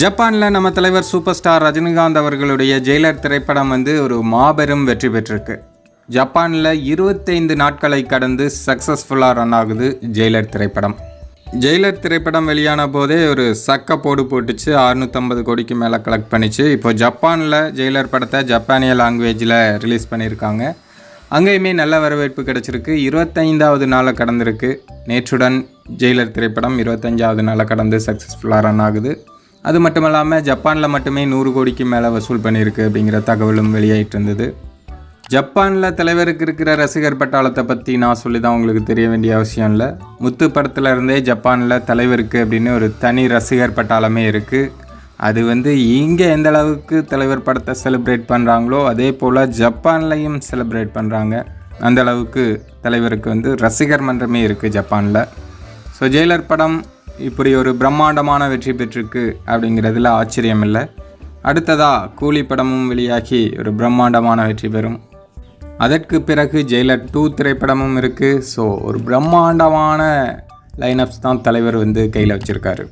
ஜப்பானில் நம்ம தலைவர் சூப்பர் ஸ்டார் ரஜினிகாந்த் அவர்களுடைய ஜெயிலர் திரைப்படம் வந்து ஒரு மாபெரும் வெற்றி பெற்றிருக்கு. ஜப்பானில் இருபத்தைந்து நாட்களை கடந்து சக்ஸஸ்ஃபுல்லாக ரன் ஆகுது ஜெயிலர் திரைப்படம். ஜெயிலர் திரைப்படம் வெளியான போதே ஒரு சக்க போடு போட்டுச்சு அறுநூற்றம்பது கோடிக்கு மேலே கலெக்ட் பண்ணிச்சு. இப்போ ஜப்பானில் ஜெயிலர் படத்தை ஜப்பானிய லாங்குவேஜில் ரிலீஸ் பண்ணியிருக்காங்க அங்கேயுமே நல்ல வரவேற்பு கிடச்சிருக்கு. இருபத்தைந்தாவது நாளை கடந்திருக்கு. நேற்றுடன் ஜெயிலர் திரைப்படம் இருபத்தஞ்சாவது நாளை கடந்து சக்ஸஸ்ஃபுல்லாக ரன் ஆகுது. அது மட்டும் இல்லாமல் ஜப்பானில் மட்டுமே நூறு கோடிக்கு மேலே வசூல் பண்ணியிருக்கு அப்படிங்கிற தகவலும் வெளியாயிட்டு இருந்தது. ஜப்பானில் தலைவருக்கு இருக்கிற ரசிகர் பட்டாளத்தை பற்றி நான் சொல்லி தான் உங்களுக்கு தெரிய வேண்டிய அவசியம் இல்லை. முத்து படத்தில் இருந்தே ஜப்பானில் தலைவருக்கு அப்படின்னு ஒரு தனி ரசிகர் பட்டாளமே இருக்குது அது வந்து இங்கே எந்த அளவுக்கு தலைவர் படத்தை செலிப்ரேட் பண்ணுறாங்களோ அதே போல் ஜப்பான்லையும் செலிப்ரேட் பண்ணுறாங்க அந்த அளவுக்கு தலைவருக்கு வந்து ரசிகர் மன்றமே இருக்குது ஜப்பானில். ஸோ ஜெயிலர் படம் இப்படி ஒரு பிரம்மாண்டமான வெற்றி பெற்றிருக்கு அப்படிங்கிறதுல ஆச்சரியம் இல்லை அடுத்ததாக கூலி படமும் வெளியாகி ஒரு பிரம்மாண்டமான வெற்றி பெறும். அதற்கு பிறகு ஜெயிலர் டூ திரைப்படமும் இருக்குது ஸோ ஒரு பிரம்மாண்டமான லைனப்ஸ் தான் தலைவர் வந்து கையில் வச்சுருக்காரு.